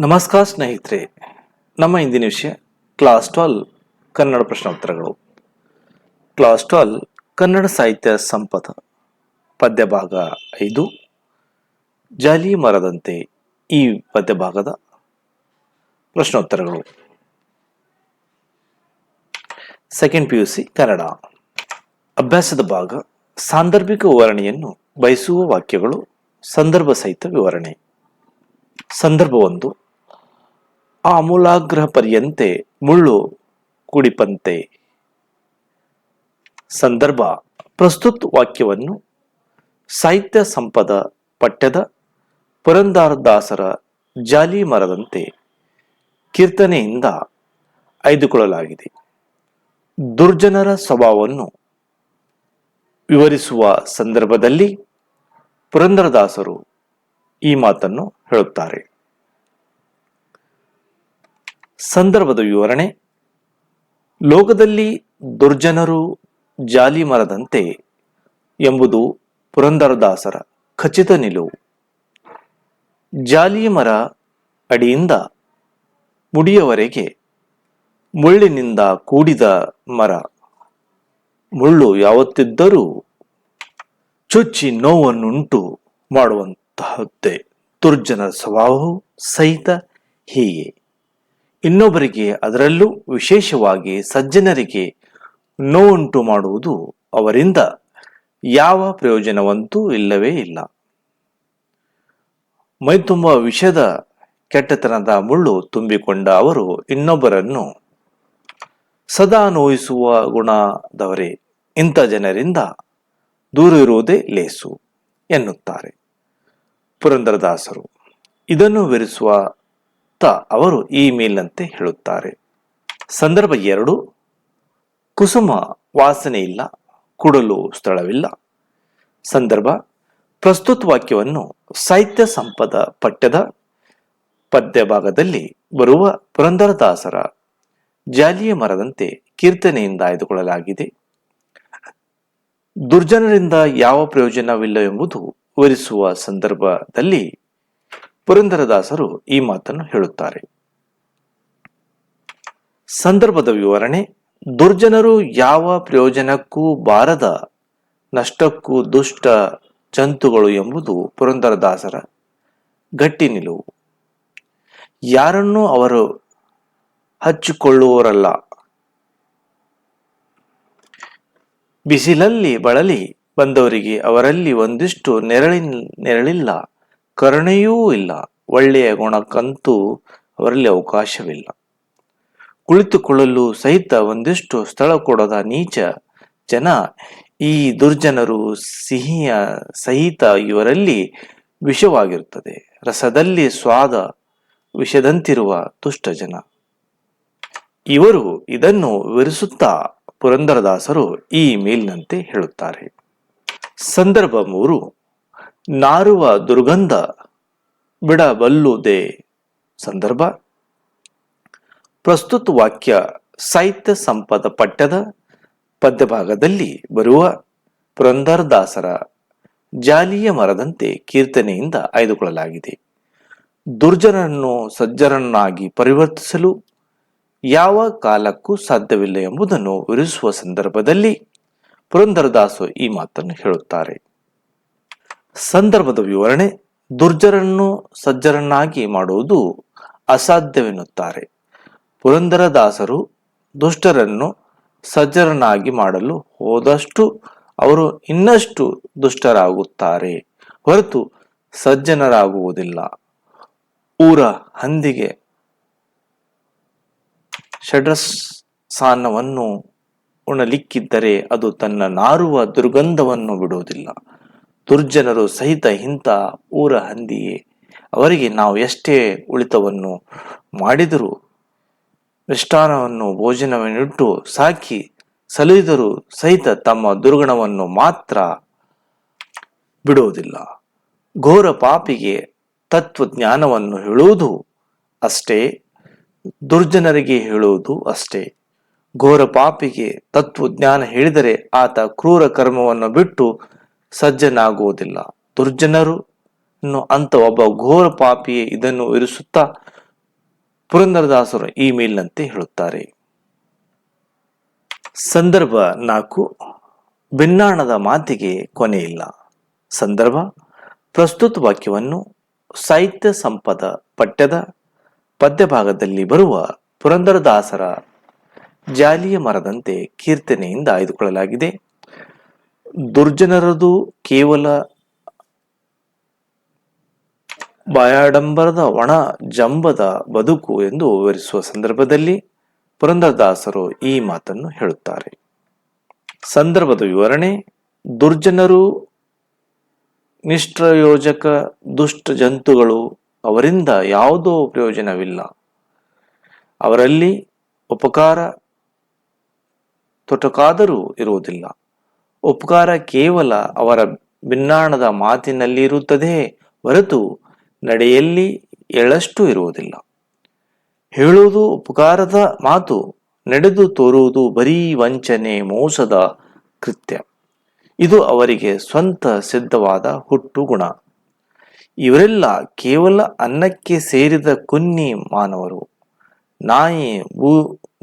ನಮಸ್ಕಾರ ಸ್ನೇಹಿತರೆ. ನಮ್ಮ ಇಂದಿನ ವಿಷಯ ಕ್ಲಾಸ್ ಟ್ವೆಲ್ ಕನ್ನಡ ಪ್ರಶ್ನೋತ್ತರಗಳು. ಕ್ಲಾಸ್ ಟ್ವೆಲ್ ಕನ್ನಡ ಸಾಹಿತ್ಯ ಸಂಪದ. ಪದ್ಯ ಭಾಗ ಐದು. ಜಾಲಿ ಮರದಂತೆ ಈ ಪದ್ಯ ಭಾಗದ ಪ್ರಶ್ನೋತ್ತರಗಳು. Second P U C Kannada. ಅಭ್ಯಾಸದ ಭಾಗ ಸಾಂದರ್ಭಿಕ ವಿವರಣೆಯನ್ನು ಬಯಸುವ ವಾಕ್ಯಗಳು ಸಂದರ್ಭ ಸಹಿತ ವಿವರಣೆ. ಸಂದರ್ಭ ಒಂದು. ಆಮೂಲಾಗ್ರಹ ಪರ್ಯಂತೆ ಮುಳ್ಳು ಕುಡಿಪಂತೆ. ಸಂದರ್ಭ. ಪ್ರಸ್ತುತ ವಾಕ್ಯವನ್ನು ಸಾಹಿತ್ಯ ಸಂಪದ ಪಠ್ಯದ ಪುರಂದಾರದಾಸರ ಜಾಲಿ ಮರದಂತೆ ಕೀರ್ತನೆಯಿಂದ ಆಯ್ದುಕೊಳ್ಳಲಾಗಿದೆ. ದುರ್ಜನರ ಸ್ವಭಾವವನ್ನು ವಿವರಿಸುವ ಸಂದರ್ಭದಲ್ಲಿ ಪುರಂದರದಾಸರು ಈ ಮಾತನ್ನು ಹೇಳುತ್ತಾರೆ. ಸಂದರ್ಭದ ವಿವರಣೆ. ಲೋಕದಲ್ಲಿ ದುರ್ಜನರು ಜಾಲಿ ಮರದಂತೆ ಎಂಬುದು ಪುರಂದರದಾಸರ ಖಚಿತ ನಿಲುವು. ಜಾಲಿ ಮರ ಅಡಿಯಿಂದ ಮುಡಿಯವರೆಗೆ ಮುಳ್ಳಿನಿಂದ ಕೂಡಿದ ಮರ. ಮುಳ್ಳು ಯಾವತ್ತಿದ್ದರೂ ಚುಚ್ಚಿ ನೋವನ್ನುಂಟು ಮಾಡುವಂತಹದ್ದೇ. ದುರ್ಜನರ ಸ್ವಭಾವವು ಸಹಿತ ಹೀಗೆ. ಇನ್ನೊಬ್ಬರಿಗೆ ಅದರಲ್ಲೂ ವಿಶೇಷವಾಗಿ ಸಜ್ಜನರಿಗೆ ನೋವುಂಟು ಮಾಡುವುದು ಅವರಿಂದ ಯಾವ ಪ್ರಯೋಜನವಂತೂ ಇಲ್ಲವೇ ಇಲ್ಲ. ಮೈತುಂಬ ವಿಷದ ಕೆಟ್ಟತನದ ಮುಳ್ಳು ತುಂಬಿಕೊಂಡ ಅವರು ಇನ್ನೊಬ್ಬರನ್ನು, ಸದಾ ನೋಯಿಸುವ ಗುಣದವರೇ, ಇಂಥ ಜನರಿಂದ ದೂರ ಇರುವುದೇ ಲೇಸು ಎನ್ನುತ್ತಾರೆ. ಪುರಂದರದಾಸರು ಇದನ್ನು ವಿವರಿಸುವ ತ ಅವರು ಈ ಮೇಲಿನಂತೆ ಹೇಳುತ್ತಾರೆ. ಸಂದರ್ಭ ಎರಡು, ಕುಸುಮ ವಾಸನೆ ಇಲ್ಲ, ಕುಡಲು ಸ್ಥಳವಿಲ್ಲ. ಸಂದರ್ಭ, ಪ್ರಸ್ತುತ ವಾಕ್ಯವನ್ನು ಸಾಹಿತ್ಯ ಸಂಪದ ಪಠ್ಯದ ಪದ್ಯ ಭಾಗದಲ್ಲಿ ಬರುವ ಪುರಂದರದಾಸರ ಜಾಲಿಯ ಮರದಂತೆ ಕೀರ್ತನೆಯಿಂದ ಆಯ್ದುಕೊಳ್ಳಲಾಗಿದೆ. ದುರ್ಜನರಿಂದ ಯಾವ ಪ್ರಯೋಜನವಿಲ್ಲ ಎಂಬುದು ವಿವರಿಸುವ ಸಂದರ್ಭದಲ್ಲಿ ಪುರಂದರದಾಸರು ಈ ಮಾತನ್ನು ಹೇಳುತ್ತಾರೆ. ಸಂದರ್ಭದ ವಿವರಣೆ, ದುರ್ಜನರು ಯಾವ ಪ್ರಯೋಜನಕ್ಕೂ ಬಾರದ ನಷ್ಟಕ್ಕೂ ದುಷ್ಟ ಜಂತುಗಳು ಎಂಬುದು ಪುರಂದರದಾಸರ ಗಟ್ಟಿ ನಿಲುವು. ಯಾರನ್ನೂ ಅವರು ಹಚ್ಚಿಕೊಳ್ಳುವವರಲ್ಲ. ಬಿಸಿಲಲ್ಲಿ ಬಳಲಿ ಬಂದವರಿಗೆ ಅವರಲ್ಲಿ ಒಂದಿಷ್ಟು ನೆರಳಿ ನೆರಳಿಲ್ಲ. ಕರುಣೆಯೂ ಇಲ್ಲ, ಒಳ್ಳೆಯ ಗುಣಕ್ಕಂತೂ ಅವರಲ್ಲಿ ಅವಕಾಶವಿಲ್ಲ. ಕುಳಿತುಕೊಳ್ಳಲು ಸಹಿತ ಒಂದಿಷ್ಟು ಸ್ಥಳ ಕೊಡದ ನೀಚ ಜನ ಈ ದುರ್ಜನರು ಸಿಹಿಯ ಸಹಿತ ಇವರಲ್ಲಿ ವಿಷವಾಗಿರುತ್ತದೆ. ರಸದಲ್ಲಿ ಸ್ವಾದ ವಿಷದಂತಿರುವ ದುಷ್ಟ ಜನ. ಇವರು ಇದನ್ನು ವಿವರಿಸುತ್ತಾ ಪುರಂದರದಾಸರು ಈ ಮೇಲಿನಂತೆ ಹೇಳುತ್ತಾರೆ. ಸಂದರ್ಭ ಮೂರು. ನಾರುವ ದುರ್ಗಂಧ ಬಿಡಬಲ್ಲುದೇ? ಸಂದರ್ಭ. ಪ್ರಸ್ತುತ ವಾಕ್ಯ ಸಾಹಿತ್ಯ ಸಂಪದ ಪಠ್ಯದ ಪದ್ಯಭಾಗದಲ್ಲಿ ಬರುವ ಪುರಂದರದಾಸರ ಜಾಲಿಯ ಮರದಂತೆ ಕೀರ್ತನೆಯಿಂದ ಆಯ್ದುಕೊಳ್ಳಲಾಗಿದೆ. ದುರ್ಜನನ್ನು ಸಜ್ಜರನ್ನಾಗಿ ಪರಿವರ್ತಿಸಲು ಯಾವ ಕಾಲಕ್ಕೂ ಸಾಧ್ಯವಿಲ್ಲ ಎಂಬುದನ್ನು ವಿವರಿಸುವ ಸಂದರ್ಭದಲ್ಲಿ ಪುರಂದರದಾಸು ಈ ಮಾತನ್ನು ಹೇಳುತ್ತಾರೆ. ಸಂದರ್ಭದ ವಿವರಣೆ ದುರ್ಜರನ್ನು ಸಜ್ಜರನ್ನಾಗಿ ಮಾಡುವುದು ಅಸಾಧ್ಯವೆನ್ನುತ್ತಾರೆ. ಪುರಂದರದಾಸರು ದುಷ್ಟರನ್ನು ಸಜ್ಜರನ್ನಾಗಿ ಮಾಡಲು ಹೋದಷ್ಟು ಅವರು ಇನ್ನಷ್ಟು ದುಷ್ಟರಾಗುತ್ತಾರೆ. ಹೊರತು ಸಜ್ಜನರಾಗುವುದಿಲ್ಲ. ಊರ ಹಂದಿಗೆ ಷಡ್ರಸ್ಥಾನವನ್ನು ಉಣಲಿಕ್ಕಿದ್ದರೆ ಅದು ತನ್ನ ನಾರುವ ದುರ್ಗಂಧವನ್ನು ಬಿಡುವುದಿಲ್ಲ. ದುರ್ಜನರು ಸಹಿತ ಇಂಥ ಊರ ಹಂದಿಯೇ, ಅವರಿಗೆ ನಾವು ಎಷ್ಟೇ ಉಳಿತವನ್ನು ಮಾಡಿದರೂ ಮಿಷ್ಟಾನವನ್ನು ಭೋಜನವನ್ನಿಟ್ಟು ಸಾಕಿ ಸಲಿದರೂ ಸಹಿತ ತಮ್ಮ ದುರ್ಗುಣವನ್ನು ಮಾತ್ರ ಬಿಡುವುದಿಲ್ಲ. ಘೋರ ಪಾಪಿಗೆ ತತ್ವಜ್ಞಾನವನ್ನು ಹೇಳುವುದು ಅಷ್ಟೇ, ದುರ್ಜನರಿಗೆ ಹೇಳುವುದು ಅಷ್ಟೇ. ಘೋರ ಪಾಪಿಗೆ ತತ್ವಜ್ಞಾನ ಹೇಳಿದರೆ ಆತ ಕ್ರೂರ ಕರ್ಮವನ್ನು ಬಿಟ್ಟು ಸಜ್ಜನಾಗುವುದಿಲ್ಲ. ದುರ್ಜನರು ಅಂತ ಒಬ್ಬ ಘೋರ ಪಾಪಿಯೇ ಇದನ್ನು ಇರಿಸುತ್ತಾ ಪುರಂದರದಾಸರು ಈ ಮೇಲಿನಂತೆ ಹೇಳುತ್ತಾರೆ. ಸಂದರ್ಭ ನಾಲ್ಕು. ಭಿನ್ನಾಣದ ಮಾತಿಗೆ ಕೊನೆಯಿಲ್ಲ ಸಂದರ್ಭ. ಪ್ರಸ್ತುತ ವಾಕ್ಯವನ್ನು ಸಾಹಿತ್ಯ ಸಂಪದ ಪಠ್ಯದ ಪದ್ಯಭಾಗದಲ್ಲಿ ಬರುವ ಪುರಂದರದಾಸರ ಜಾಲಿಯ ಮರದಂತೆ ಕೀರ್ತನೆಯಿಂದ ಆಯ್ದುಕೊಳ್ಳಲಾಗಿದೆ. ದುರ್ಜನರದು ಕೇವಲ ಬಾಯಾಡಂಬರದ ಒಣ ಜಂಬದ ಬದುಕು ಎಂದು ವಿವರಿಸುವ ಸಂದರ್ಭದಲ್ಲಿ ಪುರಂದರದಾಸರು ಈ ಮಾತನ್ನು ಹೇಳುತ್ತಾರೆ. ಸಂದರ್ಭದ ವಿವರಣೆ, ದುರ್ಜನರು ನಿಷ್ಪ್ರಯೋಜಕ ದುಷ್ಟ ಜಂತುಗಳು ಅವರಿಂದ ಯಾವುದೋ ಪ್ರಯೋಜನವಿಲ್ಲ. ಅವರಲ್ಲಿ ಉಪಕಾರ ತೊಟಕಾದರೂ ಇರುವುದಿಲ್ಲ. ಉಪಕಾರ ಕೇವಲ ಅವರ ಭಿನ್ನಾಣದ ಮಾತಿನಲ್ಲಿ ಇರುತ್ತದೆ ಹೊರತು ನಡೆಯಲ್ಲಿ ಎಳಷ್ಟು ಇರುವುದಿಲ್ಲ. ಹೇಳುವುದು ಉಪಕಾರದ ಮಾತು, ನಡೆದು ತೋರುವುದು ಬರೀ ವಂಚನೆ, ಮೋಸದ ಕೃತ್ಯ. ಇದು ಅವರಿಗೆ ಸ್ವಂತ ಸಿದ್ಧವಾದ ಹುಟ್ಟು ಗುಣ. ಇವರೆಲ್ಲ ಕೇವಲ ಅನ್ನಕ್ಕೆ ಸೇರಿದ ಕುನ್ನಿ ಮಾನವರು. ನಾಯಿ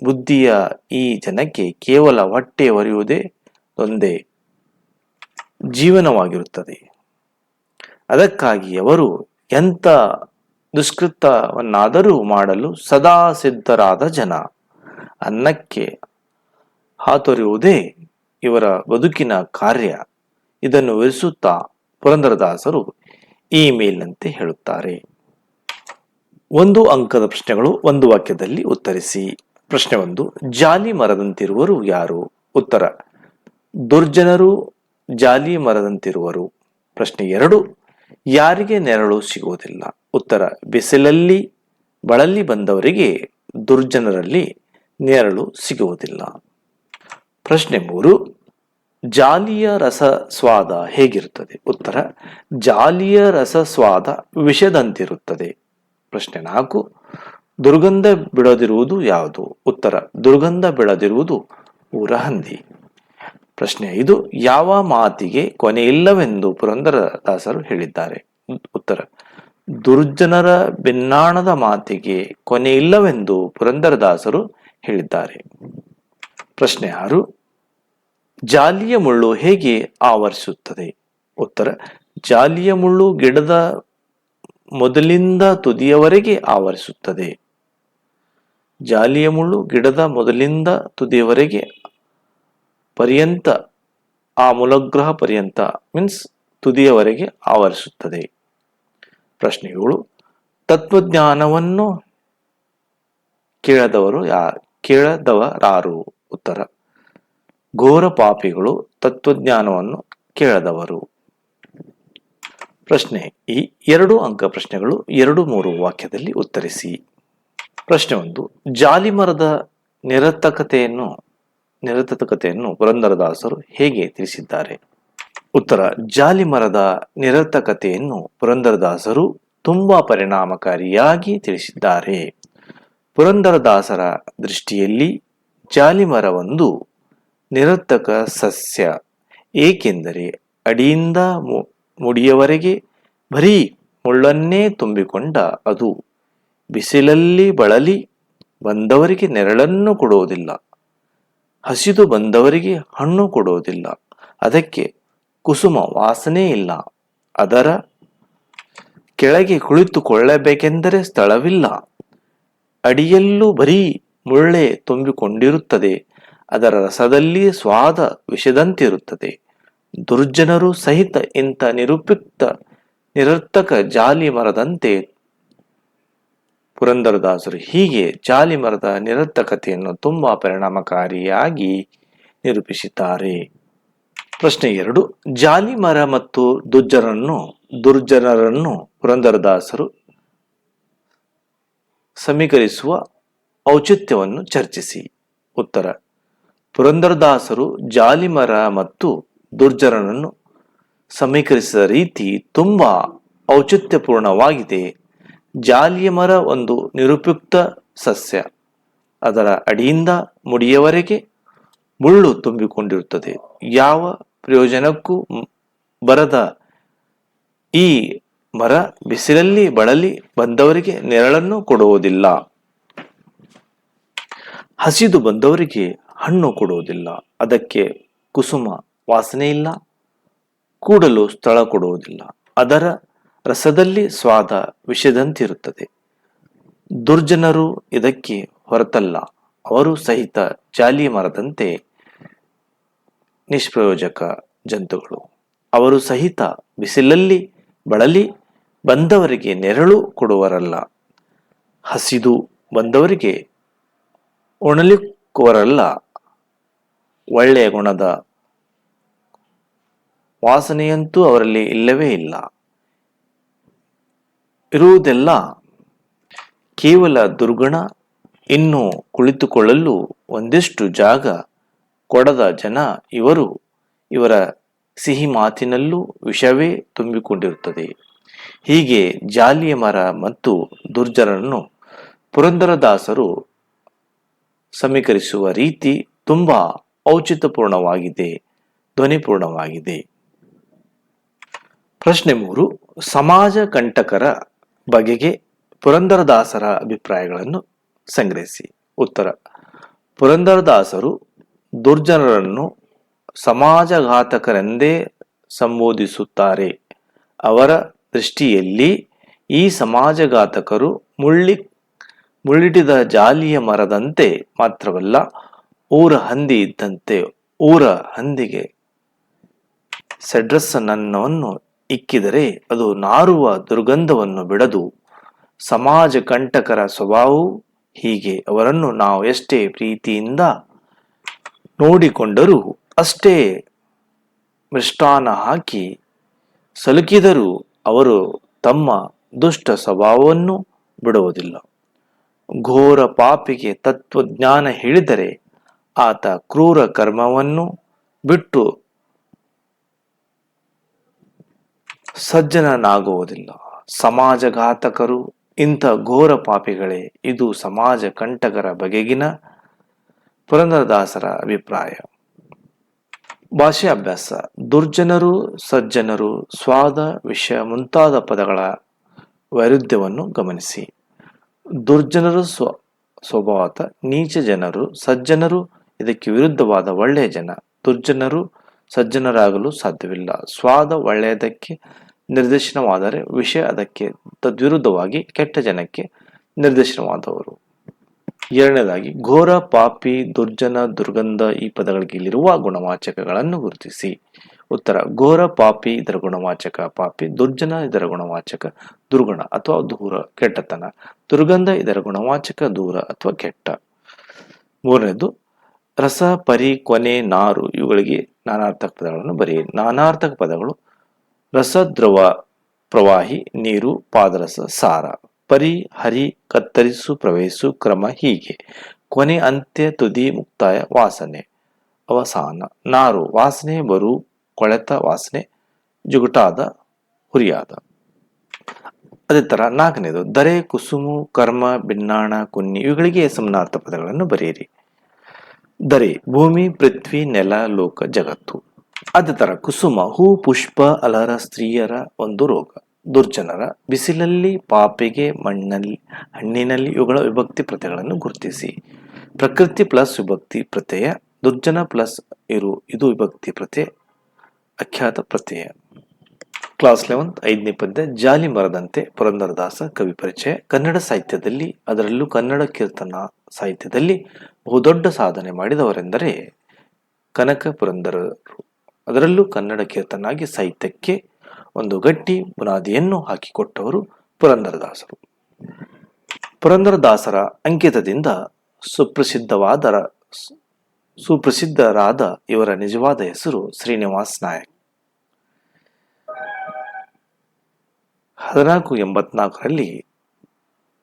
ಬುದ್ಧಿಯ ಈ ಜನಕ್ಕೆ ಕೇವಲ ಹೊಟ್ಟೆ ಒರೆಯುವುದೇ ಒಂದೇ ಜೀವನವಾಗಿರುತ್ತದೆ. ಅದಕ್ಕಾಗಿ ಅವರು ಎಂಥ ದುಷ್ಕೃತವನ್ನಾದರೂ ಮಾಡಲು ಸದಾ ಸಿದ್ಧರಾದ ಜನ. ಅನ್ನಕ್ಕೆ ಹಾತೊರೆಯುವುದೇ ಇವರ ಬದುಕಿನ ಕಾರ್ಯ. ಇದನ್ನು ವಿವರಿಸುತ್ತಾ ಪುರಂದರದಾಸರು ಈ ಮೇಲಿನಂತೆ ಹೇಳುತ್ತಾರೆ. ಒಂದು ಅಂಕದ ಪ್ರಶ್ನೆಗಳು ಒಂದು ವಾಕ್ಯದಲ್ಲಿ ಉತ್ತರಿಸಿ. ಪ್ರಶ್ನೆ ಒಂದು, ಜಾಲಿ ಮರದಂತಿರುವರು ಯಾರು? ಉತ್ತರ ದುರ್ಜನರು ಜಾಲಿ ಮರದಂತಿರುವರು. ಪ್ರಶ್ನೆ ಎರಡು, ಯಾರಿಗೆ ನೆರಳು ಸಿಗುವುದಿಲ್ಲ? ಉತ್ತರ, ಬಿಸಿಲಲ್ಲಿ, ಬಳಲಿ ಬಂದವರಿಗೆ ದುರ್ಜನರಲ್ಲಿ ನೆರಳು ಸಿಗುವುದಿಲ್ಲ. ಪ್ರಶ್ನೆ ಮೂರು, ಜಾಲಿಯ ರಸ ಸ್ವಾದ ಹೇಗಿರುತ್ತದೆ? ಉತ್ತರ, ಜಾಲಿಯ ರಸ ಸ್ವಾದ ವಿಷದಂತಿರುತ್ತದೆ. ಪ್ರಶ್ನೆ ನಾಲ್ಕು, ದುರ್ಗಂಧ ಬಿಡದಿರುವುದು ಯಾವುದು? ಉತ್ತರ, ದುರ್ಗಂಧ ಬಿಡದಿರುವುದು ಊರ ಹಂದಿ ಪ್ರಶ್ನೆ ಇದು ಯಾವ ಮಾತಿಗೆ ಕೊನೆಯಿಲ್ಲವೆಂದು ಪುರಂದರದಾಸರು ಹೇಳಿದ್ದಾರೆ. ಉತ್ತರ, ದುರ್ಜನರ ಭಿನ್ನಾಣದ ಮಾತಿಗೆ ಕೊನೆಯಿಲ್ಲವೆಂದು ಪುರಂದರದಾಸರು ಹೇಳಿದ್ದಾರೆ. ಪ್ರಶ್ನೆ ಆರು, ಜಾಲಿಯ ಮುಳ್ಳು ಹೇಗೆ ಆವರಿಸುತ್ತದೆ? ಉತ್ತರ, ಜಾಲಿಯ ಮುಳ್ಳು ಗಿಡದ ಮೊದಲಿಂದ ತುದಿಯವರೆಗೆ ಆವರಿಸುತ್ತದೆ. ಜಾಲಿಯ ಮುಳ್ಳು ಗಿಡದ ಮೊದಲಿಂದ ತುದಿಯವರೆಗೆ ಪರ್ಯಂತ, ಆ ಮೂಲಗ್ರಹ ಪರ್ಯಂತ ಮೀನ್ಸ್ ತುದಿಯವರೆಗೆ ಆವರಿಸುತ್ತದೆ. ಪ್ರಶ್ನೆ ಏಳು, ತತ್ವಜ್ಞಾನವನ್ನು ಕೇಳದವರು ಯಾ ಕೇಳದವರಾರು? ಉತ್ತರ, ಘೋರ ಪಾಪಿಗಳು ತತ್ವಜ್ಞಾನವನ್ನು ಕೇಳದವರು. ಪ್ರಶ್ನೆ, ಈ ಎರಡು ಅಂಕ ಪ್ರಶ್ನೆಗಳು ಎರಡು ಮೂರು ವಾಕ್ಯದಲ್ಲಿ ಉತ್ತರಿಸಿ. ಪ್ರಶ್ನೆ ಒಂದು, ಜಾಲಿಮರದ ನಿರರ್ಥಕತೆಯನ್ನು ನಿರರ್ಥಕತೆಯನ್ನು ಪುರಂದರದಾಸರು ಹೇಗೆ ತಿಳಿಸಿದ್ದಾರೆ? ಉತ್ತರ ಜಾಲಿ ಮರದ ನಿರರ್ಥಕತೆಯನ್ನು ಪುರಂದರದಾಸರು ತುಂಬಾ ಪರಿಣಾಮಕಾರಿಯಾಗಿ ತಿಳಿಸಿದ್ದಾರೆ. ಪುರಂದರದಾಸರ ದೃಷ್ಟಿಯಲ್ಲಿ ಜಾಲಿಮರವೊಂದು ನಿರರ್ಥಕ ಸಸ್ಯ, ಏಕೆಂದರೆ ಅಡಿಯಿಂದ ಮುಡಿಯವರೆಗೆ ಬರೀ ಮುಳ್ಳನ್ನೇ ತುಂಬಿಕೊಂಡ ಅದು ಬಿಸಿಲಲ್ಲಿ ಬಳಲಿ ಬಂದವರಿಗೆ ನೆರಳನ್ನು ಕೊಡುವುದಿಲ್ಲ. ಹಸಿದು ಬಂದವರಿಗೆ ಹಣ್ಣು ಕೊಡುವುದಿಲ್ಲ. ಅದಕ್ಕೆ ಕುಸುಮ ವಾಸನೆ ಇಲ್ಲ. ಅದರ ಕೆಳಗೆ ಕುಳಿತುಕೊಳ್ಳಬೇಕೆಂದರೆ ಸ್ಥಳವಿಲ್ಲ. ಅಡಿಯಲ್ಲೂ ಬರೀ ಮುಳ್ಳೆ ತುಂಬಿಕೊಂಡಿರುತ್ತದೆ. ಅದರ ರಸದಲ್ಲಿ ಸ್ವಾದ ವಿಷದಂತಿರುತ್ತದೆ. ದುರ್ಜನರು ಸಹಿತ ಇಂಥ ನಿರುಪಯುಕ್ತ ನಿರರ್ಥಕ ಜಾಲಿ ಮರದಂತೆ ಪುರಂದರದಾಸರು ಹೀಗೆ ಜಾಲಿಮರದ ನಿರರ್ಥಕತೆಯನ್ನು ತುಂಬಾ ಪರಿಣಾಮಕಾರಿಯಾಗಿ ನಿರೂಪಿಸಿದ್ದಾರೆ. ಪ್ರಶ್ನೆ ಎರಡು, ಜಾಲಿಮರ ಮತ್ತು ದುರ್ಜನರನ್ನು ದುರ್ಜನರನ್ನು ಪುರಂದರದಾಸರು ಸಮೀಕರಿಸುವ ಔಚಿತ್ಯವನ್ನು ಚರ್ಚಿಸಿ. ಉತ್ತರ, ಪುರಂದರದಾಸರು ಜಾಲಿಮರ ಮತ್ತು ದುರ್ಜನರನ್ನು ಸಮೀಕರಿಸಿದ ರೀತಿ ತುಂಬಾ ಔಚಿತ್ಯಪೂರ್ಣವಾಗಿದೆ. ಜಾಲಿಯ ಮರ ಒಂದು ನಿರುಪಯುಕ್ತ ಸಸ್ಯ. ಅದರ ಅಡಿಯಿಂದ ಮುಡಿಯವರೆಗೆ ಮುಳ್ಳು ತುಂಬಿಕೊಂಡಿರುತ್ತದೆ. ಯಾವ ಪ್ರಯೋಜನಕ್ಕೂ ಬರದ ಈ ಮರ ಬಿಸಿಲಲ್ಲಿ ಬಳಲಿ ಬಂದವರಿಗೆ ನೆರಳನ್ನು ಕೊಡುವುದಿಲ್ಲ. ಹಸಿದು ಬಂದವರಿಗೆ ಹಣ್ಣು ಕೊಡುವುದಿಲ್ಲ. ಅದಕ್ಕೆ ಕುಸುಮ ವಾಸನೆ ಇಲ್ಲ ಕೂಡಲು ಸ್ಥಳ ಕೊಡುವುದಿಲ್ಲ. ಅದರ ರಸದಲ್ಲಿ ಸ್ವಾದ ವಿಷದಂತಿರುತ್ತದೆ. ದುರ್ಜನರು ಇದಕ್ಕೆ ಹೊರತಲ್ಲ, ಅವರು ಸಹಿತ ಜಾಲಿ ಮರದಂತೆ ನಿಷ್ಪ್ರಯೋಜಕ ಜಂತುಗಳು. ಅವರು ಸಹಿತ ಬಿಸಿಲಲ್ಲಿ ಬಳಲಿ ಬಂದವರಿಗೆ ನೆರಳು ಕೊಡುವರಲ್ಲ, ಹಸಿದು ಬಂದವರಿಗೆ ಉಣಲಿಕ್ಕುವರಲ್ಲ. ಒಳ್ಳೆಯ ಗುಣದ ವಾಸನೆಯಂತೂ ಅವರಲ್ಲಿ ಇಲ್ಲವೇ ಇಲ್ಲ. ಇರುವುದೆಲ್ಲ ಕೇವಲ ದುರ್ಗುಣ, ಇನ್ನು ಕುಳಿತುಕೊಳ್ಳಲು ಒಂದಿಷ್ಟು ಜಾಗ ಕೊಡದ ಜನ ಇವರು. ಇವರ ಸಿಹಿ ಮಾತಿನಲ್ಲೂ ವಿಷವೇ ತುಂಬಿಕೊಂಡಿರುತ್ತದೆ. ಹೀಗೆ ಜಾಲಿಯ ಮರ ಮತ್ತು ದುರ್ಜರನ್ನು ಪುರಂದರದಾಸರು ಸಮೀಕರಿಸುವ ರೀತಿ ತುಂಬ ಔಚಿತ್ಯಪೂರ್ಣವಾಗಿದೆ, ಧ್ವನಿಪೂರ್ಣವಾಗಿದೆ. ಪ್ರಶ್ನೆ ಮೂರು, ಸಮಾಜ ಕಂಟಕರ ಬಗೆಗೆ ಪುರಂದರದಾಸರ ಅಭಿಪ್ರಾಯಗಳನ್ನು ಸಂಗ್ರಹಿಸಿ. ಉತ್ತರ. ಪುರಂದರದಾಸರು ದುರ್ಜನರನ್ನು ಸಮಾಜಘಾತಕರೆಂದೇ ಸಂಬೋಧಿಸುತ್ತಾರೆ. ಅವರ ದೃಷ್ಟಿಯಲ್ಲಿ ಈ ಸಮಾಜಘಾತಕರು ಮುಳ್ಳಿ ಮುಳ್ಳಿಟಿದ ಜಾಲಿಯ ಮರದಂತೆ ಮಾತ್ರವಲ್ಲ, ಊರ ಹಂದಿ ಇದ್ದಂತೆ, ಊರ ಹಂದಿಗೆ ಸೆಡ್ರಸ್ಸನನ್ನು ಇಕ್ಕಿದರೆ ಅದು ನಾರುವ ದುರ್ಗಂಧವನ್ನು ಬಿಡದು ಸಮಾಜ ಕಂಟಕರ ಸ್ವಭಾವವು ಹೀಗೆ ಅವರನ್ನು ನಾವು ಎಷ್ಟೇ ಪ್ರೀತಿಯಿಂದ ನೋಡಿಕೊಂಡರೂ ಅಷ್ಟೇ ಮಿಷ್ಟಾನ ಹಾಕಿ ಸಲುಕಿದರೂ ಅವರು ತಮ್ಮ ದುಷ್ಟ ಸ್ವಭಾವವನ್ನು ಬಿಡುವುದಿಲ್ಲ. ಘೋರ ಪಾಪಿಗೆ ತತ್ವಜ್ಞಾನ ಹೇಳಿದರೆ ಆತ ಕ್ರೂರ ಕರ್ಮವನ್ನು ಬಿಟ್ಟು ಸಜ್ಜನನಾಗುವುದಿಲ್ಲ. ಸಮಾಜಘಾತಕರು, ಇಂಥ ಘೋರ ಪಾಪಿಗಳೇ, ಇದು ಸಮಾಜ ಕಂಟಕರ ಬಗೆಗಿನ ಪುರಂದರದಾಸರ ಅಭಿಪ್ರಾಯ. ಭಾಷೆ ಅಭ್ಯಾಸ ದುರ್ಜನರು, ಸಜ್ಜನರು, ಸ್ವಾದ, ವಿಷಯ ಮುಂತಾದ ಪದಗಳ ವೈರುಧ್ಯವನ್ನು ಗಮನಿಸಿ. ದುರ್ಜನರು ಸ್ವ, ಸ್ವಭಾವತ, ನೀಚ ಜನರು, ಸಜ್ಜನರು, ಇದಕ್ಕೆ ವಿರುದ್ಧವಾದ ಒಳ್ಳೆಯ ಜನ, ದುರ್ಜನರು, ಸಜ್ಜನರಾಗಲು ಸಾಧ್ಯವಿಲ್ಲ. ಸ್ವಾದ ಒಳ್ಳೆಯದಕ್ಕೆ ನಿರ್ದೇಶನವಾದರೆ ವಿಷಯ ಅದಕ್ಕೆ ತದ್ವಿರುದ್ಧವಾಗಿ ಕೆಟ್ಟ ಜನಕ್ಕೆ ನಿರ್ದೇಶನವಾದವರು. ಎರಡನೇದಾಗಿ, ಘೋರ, ಪಾಪಿ, ದುರ್ಜನ, ದುರ್ಗಂಧ ಈ ಪದಗಳಿಗೆ ಇಲ್ಲಿರುವ ಗುಣವಾಚಕಗಳನ್ನು ಗುರುತಿಸಿ. ಉತ್ತರ, ಘೋರ, ಪಾಪಿ, ಇದರ ಗುಣವಾಚಕ, ಪಾಪಿ, ದುರ್ಜನ, ಇದರ ಗುಣವಾಚಕ, ದುರ್ಗುಣ ಅಥವಾ ದೂರ, ಕೆಟ್ಟತನ. ದುರ್ಗಂಧ, ಇದರ ಗುಣವಾಚಕ, ದೂರ ಅಥವಾ ಕೆಟ್ಟ. ಮೂರನೇದು, ರಸ, ಪರಿ, ಕೊನೆ, ನಾರು ಇವುಗಳಿಗೆ ನಾನಾರ್ಥಕ ಪದಗಳನ್ನು ಬರೆಯಿರಿ. ನಾನಾರ್ಥಕ ಪದಗಳು ರಸದ್ರವ ಪ್ರವಾಹಿ ನೀರು ಪಾದರಸ ಸಾರ. ಪರಿ ಹರಿ ಕತ್ತರಿಸು ಪ್ರವೇಶು ಕ್ರಮ ಹೀಗೆ. ಕೊನೆ ಅಂತ್ಯ ತುದಿ ಮುಕ್ತಾಯ ವಾಸನೆ. ಅವಸಾನ. ನಾರು. ವಾಸನೆ ಬರು ಕೊಳೆತ ವಾಸನೆ. ಜುಗುಟಾದ ಹುರಿಯಾದ. ಅದೇ ಥರ ನಾಲ್ಕನೇದು. ದರೆ, ಕುಸುಮು, ಕರ್ಮ, ಬಿನ್ನಾಣ, ಕುನ್ನಿ ಇವುಗಳಿಗೆ ಸಮನಾರ್ಥ ಪದಗಳನ್ನು ಬರೆಯಿರಿ. ದರೆ, ಭೂಮಿ, ಪೃಥ್ವಿ, ನೆಲ, ಲೋಕ, ಜಗತ್ತು. ಅದೇ ತರ ಕುಸುಮ, ಹೂ, ಪುಷ್ಪ, ಅಲರ ಸ್ತ್ರೀಯರ ಒಂದು ರೋಗ. ದುರ್ಜನರ ಬಿಸಿಲಲ್ಲಿ, ಪಾಪಿಗೆ, ಮಣ್ಣಲ್ಲಿ, ಹಣ್ಣಿನಲ್ಲಿ ಇವುಗಳ ವಿಭಕ್ತಿ ಪ್ರತ್ಯಯಗಳನ್ನು ಗುರುತಿಸಿ. ಪ್ರಕೃತಿ ಪ್ಲಸ್ ವಿಭಕ್ತಿ ಪ್ರತ್ಯಯ, ದುರ್ಜನ ಪ್ಲಸ್ ಇರು, ಇದು ವಿಭಕ್ತಿ ಪ್ರತ್ಯಯ, ಅಖ್ಯಾತ ಪ್ರತ್ಯಯ. ಕ್ಲಾಸ್ ಲೆವೆಂತ್, ಐದನೇ ಪದ್ಯ, ಜಾಲಿ ಮರದಂತೆ ಪುರಂದರದಾಸ ಕವಿ ಪರಿಚಯ. ಕನ್ನಡ ಸಾಹಿತ್ಯದಲ್ಲಿ, ಅದರಲ್ಲೂ ಕನ್ನಡ ಕೀರ್ತನ ಸಾಹಿತ್ಯದಲ್ಲಿ ಬಹುದೊಡ್ಡ ಸಾಧನೆ ಮಾಡಿದವರೆಂದರೆ ಕನಕ ಪುರಂದರರು. ಅದರಲ್ಲೂ ಕನ್ನಡ ಕೀರ್ತನಾಗಿ ಸಾಹಿತ್ಯಕ್ಕೆ ಒಂದು ಗಟ್ಟಿ ಬುನಾದಿಯನ್ನು ಹಾಕಿಕೊಟ್ಟವರು ಪುರಂದರದಾಸರು. ಪುರಂದರದಾಸರ ಅಂಕಿತದಿಂದ ಸುಪ್ರಸಿದ್ಧವಾದ ಸುಪ್ರಸಿದ್ಧರಾದ ಇವರ ನಿಜವಾದ ಹೆಸರು ಶ್ರೀನಿವಾಸ್ ನಾಯಕ್. ಹದಿನಾಲ್ಕು ಎಂಬತ್ನಾಲ್ಕರಲ್ಲಿ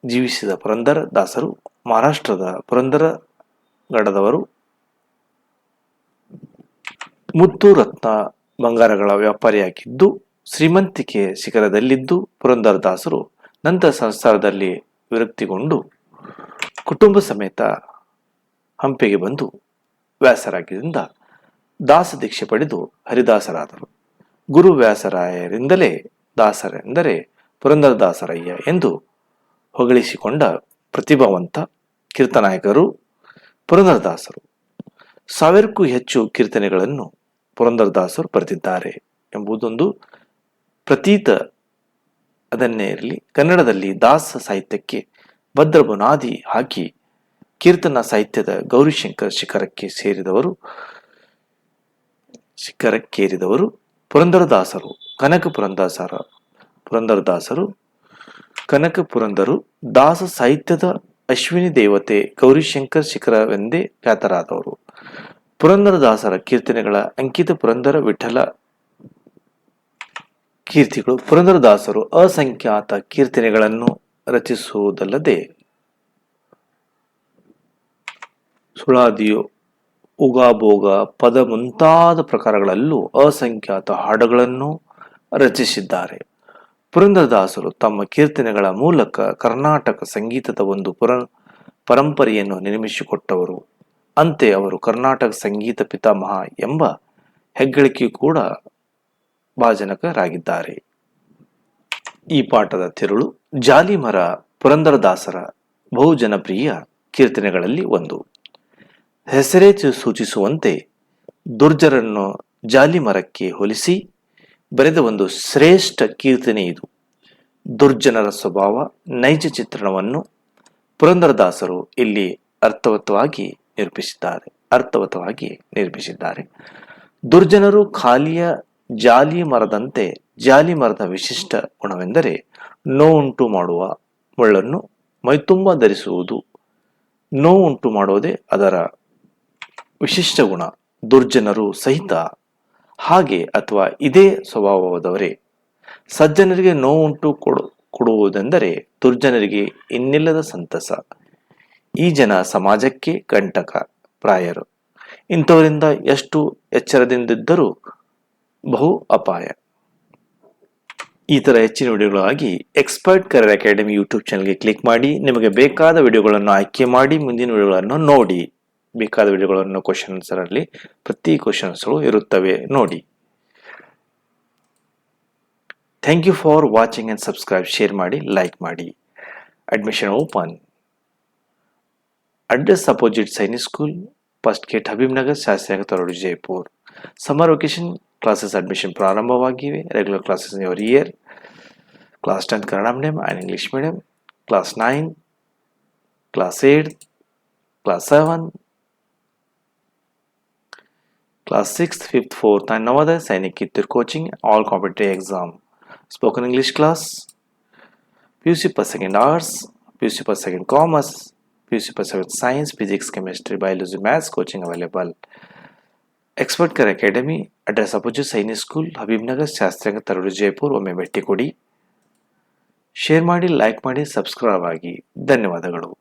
ಜೀವಿಸಿದ ಪುರಂದರ ದಾಸರು ಮಹಾರಾಷ್ಟ್ರದ ಪುರಂದರಗಡದವರು ಮುತ್ತು ರತ್ನ ಬಂಗಾರಗಳ ವ್ಯಾಪಾರಿಯಾಗಿದ್ದು ಶ್ರೀಮಂತಿಕೆ ಶಿಖರದಲ್ಲಿದ್ದು ಪುರಂದರದಾಸರು ನಂತರ ಸಂಸಾರದಲ್ಲಿ ವಿರಕ್ತಿಗೊಂಡು ಕುಟುಂಬ ಸಮೇತ ಹಂಪಿಗೆ ಬಂದು ವ್ಯಾಸರಾಗಿದ್ದರಿಂದ ದಾಸ ದೀಕ್ಷೆ ಪಡೆದು ಹರಿದಾಸರಾದರು. ಗುರು ವ್ಯಾಸರಾಯರಿಂದಲೇ ದಾಸರೆಂದರೆ ಪುರಂದರದಾಸರಯ್ಯ ಎಂದು ಹೊಗಳಿಸಿಕೊಂಡ ಪ್ರತಿಭಾವಂತ ಕೀರ್ತನಾಯಕರು ಪುರಂದರದಾಸರು. ಸಾವಿರಕ್ಕೂ ಹೆಚ್ಚು ಕೀರ್ತನೆಗಳನ್ನು ಪುರಂದರದಾಸರು ಬರೆದಿದ್ದಾರೆ ಎಂಬುದೊಂದು ಪ್ರತೀತ ಅದನ್ನೇ ಇರಲಿ. ಕನ್ನಡದಲ್ಲಿ ದಾಸ ಸಾಹಿತ್ಯಕ್ಕೆ ಭದ್ರ ಬುನಾದಿ ಹಾಕಿ ಕೀರ್ತನ ಸಾಹಿತ್ಯದ ಗೌರಿಶಂಕರ್ ಶಿಖರಕ್ಕೆ ಸೇರಿದವರು ಶಿಖರಕ್ಕೇರಿದವರು ಪುರಂದರದಾಸರು, ಕನಕ ಪುರಂದಾಸರ ಪುರಂದರದಾಸರು, ಕನಕ ಪುರಂದರು, ದಾಸ ಸಾಹಿತ್ಯದ ಅಶ್ವಿನಿ ದೇವತೆ ಗೌರಿಶಂಕರ್ ಶಿಖರವೆಂದೇ ಖ್ಯಾತರಾದವರು. ಪುರಂದರದಾಸರ ಕೀರ್ತನೆಗಳ ಅಂಕಿತ ಪುರಂದರ ವಿಠಲ ಕೀರ್ತಿಗಳು. ಪುರಂದರದಾಸರು ಅಸಂಖ್ಯಾತ ಕೀರ್ತನೆಗಳನ್ನು ರಚಿಸುವುದಲ್ಲದೆ ಸುಳಾದಿಯು, ಉಗಾಭೋಗ, ಪದ ಮುಂತಾದ ಪ್ರಕಾರಗಳಲ್ಲೂ ಅಸಂಖ್ಯಾತ ಹಾಡುಗಳನ್ನು ರಚಿಸಿದ್ದಾರೆ. ಪುರಂದರದಾಸರು ತಮ್ಮ ಕೀರ್ತನೆಗಳ ಮೂಲಕ ಕರ್ನಾಟಕ ಸಂಗೀತದ ಒಂದು ಪುರ, ಪರಂಪರೆಯನ್ನು ನಿರ್ಮಿಸಿಕೊಟ್ಟವರು. ಅಂತೆ ಅವರು ಕರ್ನಾಟಕ ಸಂಗೀತ ಪಿತಾಮಹ ಎಂಬ ಹೆಗ್ಗಳಿಕೆ ಕೂಡ ಭಾಜನಕರಾಗಿದ್ದಾರೆ. ಈ ಪಾಠದ ತಿರುಳು ಜಾಲಿಮರ ಪುರಂದರದಾಸರ ಬಹುಜನಪ್ರಿಯ ಕೀರ್ತನೆಗಳಲ್ಲಿ ಒಂದು. ಹೆಸರೇ ಸೂಚಿಸುವಂತೆ ದುರ್ಜರನ್ನು ಜಾಲಿಮರಕ್ಕೆ ಹೋಲಿಸಿ ಬರೆದ ಒಂದು ಶ್ರೇಷ್ಠ ಕೀರ್ತನೆ ಇದು. ದುರ್ಜನರ ಸ್ವಭಾವ, ನೈಜ ಚಿತ್ರಣವನ್ನು ಪುರಂದರದಾಸರು ಇಲ್ಲಿ ಅರ್ಥವತ್ತವಾಗಿ ನಿರೂಪಿಸಿದ್ದಾರೆ ಅರ್ಥವತ್ತವಾಗಿ ನಿರ್ಮಿಸಿದ್ದಾರೆ. ದುರ್ಜನರು ಖಾಲಿಯ ಜಾಲಿ ಮರದಂತೆ, ಜಾಲಿ ಮರದ ವಿಶಿಷ್ಟ ಗುಣವೆಂದರೆ ನೋವುಂಟು ಮಾಡುವ ಮುಳ್ಳನ್ನು ಮೈತುಂಬ ಧರಿಸುವುದು. ನೋವುಂಟು ಮಾಡುವುದೇ ಅದರ ವಿಶಿಷ್ಟ ಗುಣ, ದುರ್ಜನರು ಸಹಿತ ಹಾಗೆ ಅಥವಾ ಇದೇ ಸ್ವಭಾವದವರೇ. ಸಜ್ಜನರಿಗೆ ನೋವುಂಟು ಕೊಡು, ಕೊಡುವುದೆಂದರೆ ದುರ್ಜನರಿಗೆ ಇನ್ನಿಲ್ಲದ ಸಂತಸ. ಈ ಜನ ಸಮಾಜಕ್ಕೆ ಕಂಟಕ, ಪ್ರಾಯರು. ಇಂಥವರಿಂದ ಎಷ್ಟು ಎಚ್ಚರದಿಂದಿದ್ದರೂ ಬಹು ಅಪಾಯ. ಈ ಥರ ಹೆಚ್ಚಿನ ವಿಡಿಯೋಗಳಾಗಿ ಎಕ್ಸ್ಪರ್ಟ್ ಕರಿಯರ್ ಅಕಾಡೆಮಿ ಯೂಟ್ಯೂಬ್ ಚಾನಲ್ಗೆ ಕ್ಲಿಕ್ ಮಾಡಿ, ನಿಮಗೆ ಬೇಕಾದ ವಿಡಿಯೋಗಳನ್ನು ಆಯ್ಕೆ ಮಾಡಿ, ಮುಂದಿನ ವಿಡಿಯೋಗಳನ್ನು ನೋಡಿ. ಬೇಕಾದ ವಿಡಿಯೋಗಳನ್ನು ಕ್ವಶನ್ ಆನ್ಸರಲ್ಲಿ ಪ್ರತಿ ಕ್ವಶನ್ಸ್ಗಳು ಇರುತ್ತವೆ ನೋಡಿ. Thank you for watching and subscribe share ಮಾಡಿ ಲೈಕ್ ಮಾಡಿ. Admission open address opposite Sainik school first gate Habib Nagar Shastri ತರೋಡು Jaipur summer vacation classes admission ಪ್ರಾರಂಭವಾಗಿವೆ regular classes your year class tenth Kannada medium and English medium class nine class eight class seven class 6th 5th 4th and Navodaya Sainik Kittur coaching all competitive exam spoken English class PUC per second arts PUC per second commerce PUC per second science physics chemistry biology maths coaching available expert care academy address opposite Saini School, Habib Nagar ಶಾಸ್ತ್ರಾಂಗ Jaipur, ಒಮ್ಮೆ ಭೇಟಿ ಕೊಡಿ share ಮಾಡಿ like ಮಾಡಿ subscribe ಆಗಿ ಧನ್ಯವಾದಗಳು